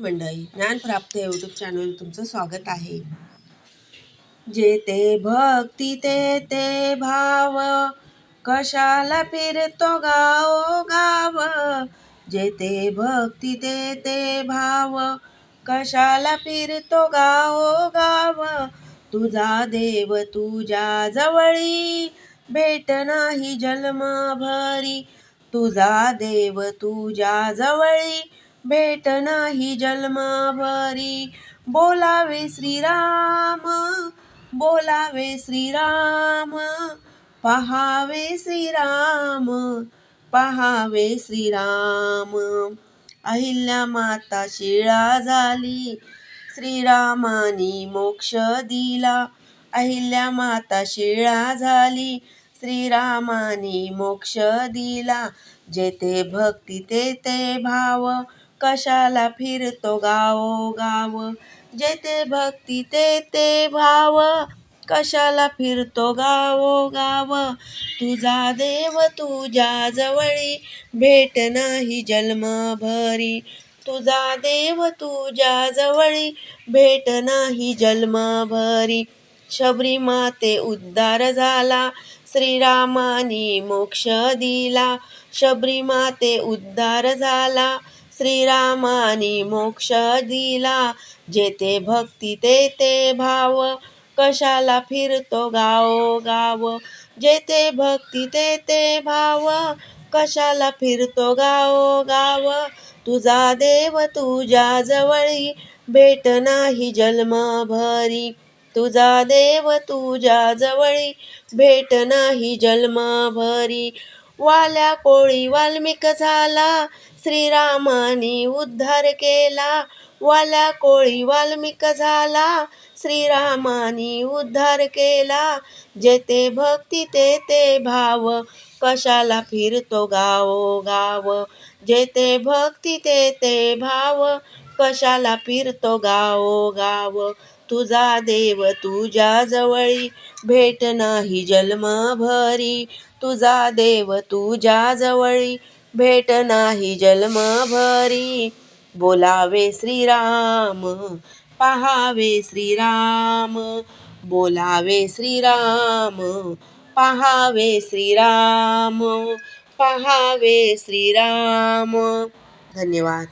मंडळी ज्ञानप्राप्त YouTube channel तुमचं स्वागत आहे. जे ते भक्ती ते ते भाव कशाला फिरतो गाव गाव? जे ते भक्ती ते ते भाव कशाला फिरतो गाव गाव? तुझा देव तुझ्या जवळी भेट नाही जन्मभरी. तुझा देव तुझ्या जवळी भेट नाही जन्माभरी बोलावे श्रीराम बोलावे श्रीराम पहावे श्रीराम पहावे श्रीराम. अहिल्या माता शिळा झाली श्रीरामानी मोक्ष दिला. अहिल्या माता शिळा झाली श्रीरामानी मोक्ष दिला. जेथे भक्ती तेथे भाव कशाला फिरतो गाव गाव जेथे भक्ती तेथे भाव. कशाला फिरतो गाव गाव तुझा देव तुझ्या जवळी. भेट नाही जन्मभरी. तुझा देव तुझ्या जवळी. भेट नाही जन्मभरी. शबरी माते उद्धार झाला. श्रीरामानी मोक्ष दिला. शबरी माते उद्धार झाला. श्रीरामानी मोक्ष दिला. जेथे भक्ती तेथे भाव. कशाला फिरतो गाव गाव जेथे भक्ती तेथे भाव. कशाला फिरतो गाव गाव तुझा देव तुझ्या जवळी. भेट नाही जन्मभरी. तुझा देव तुझ्या जवळी. भेट नाही जन्मभरी. वाल्या कोळी वाल्मिक झाला. श्रीरामानी उद्धार केला. वाल्या कोळी वाल्मिक झाला. श्रीरामानी उद्धार केला. जेथे भक्ती तेथे भाव. कशाला फिरतो गाव गाव जेथे भक्ती तेथे भाव. कशाला फिरतो गाव गाव तुझा देव तुझ्या जवळी भेट नाही जन्मभरी. तुझा देव तुझ्या जवळी भेट नाही जन्मभरी. बोलावे श्रीराम पहावे श्रीराम. बोलावे श्रीराम पहावे श्रीराम पहावे श्रीराम. धन्यवाद.